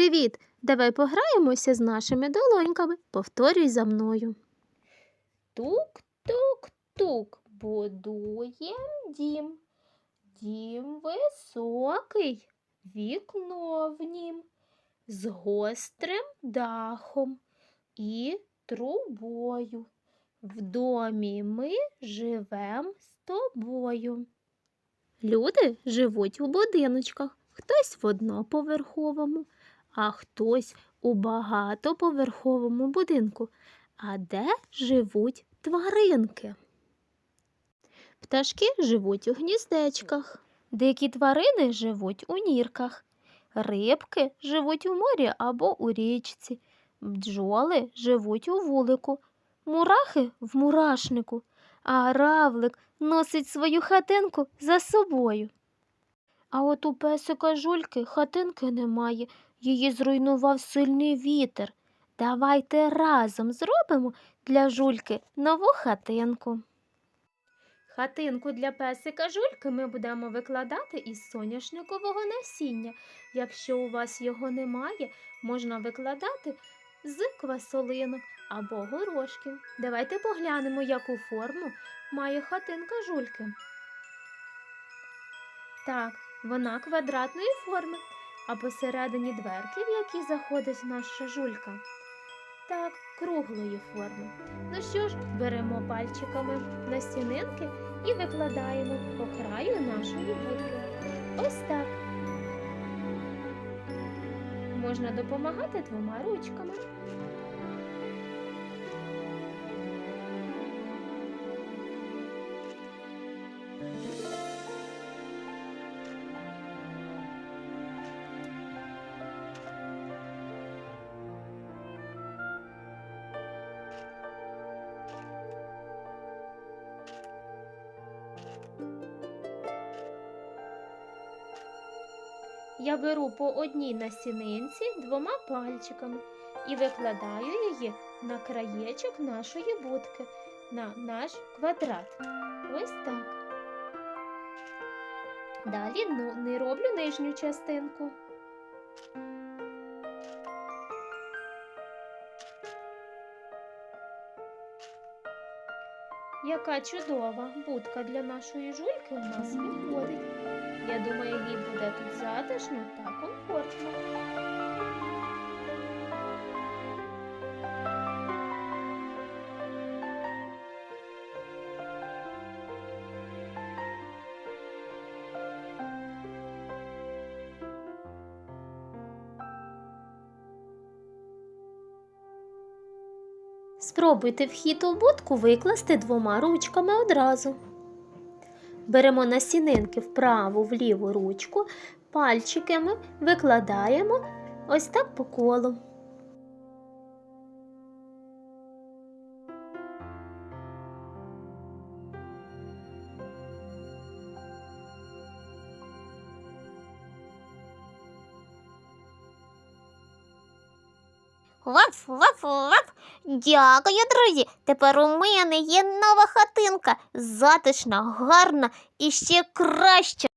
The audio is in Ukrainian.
Привіт! Давай пограємося з нашими долоньками. Повторюй за мною. Тук-тук-тук, будуєм дім. Дім високий, вікно в нім, з гострим дахом і трубою. В домі ми живем з тобою. Люди живуть у будиночках, хтось в одноповерховому, а хтось у багатоповерховому будинку. А де живуть тваринки? Пташки живуть у гніздечках, дикі тварини живуть у нірках, рибки живуть у морі або у річці, бджоли живуть у вулику, мурахи в мурашнику, а равлик носить свою хатинку за собою. А от у песика жульки хатинки немає, її зруйнував сильний вітер. Давайте разом зробимо для жульки нову хатинку. Хатинку для песика жульки ми будемо викладати із соняшникового насіння. Якщо у вас його немає, можна викладати з квасолинок або горошків. Давайте поглянемо, яку форму має хатинка жульки. Так, вона квадратної форми, а посередині дверки, в які заходить наша жулька. Так, круглої форми. Ну що ж, беремо пальчиками на стінинки і викладаємо по краю нашої будки. Ось так. Можна допомагати двома ручками. Я беру по одній насінинці двома пальчиками і викладаю її на краєчок нашої будки, на наш квадрат. Ось так. Далі ну, не роблю нижню частинку. Яка чудова будка для нашої жульки у нас виходить. Я думаю, їй буде тут затишно та комфортно. Спробуйте вхід у будку викласти двома ручками одразу. Беремо насінинки в праву, в ліву ручку, пальчиками викладаємо ось так по колу. Лаф. Дякую, друзі. Тепер у мене є нова хатинка. Затишна, гарна і ще краща.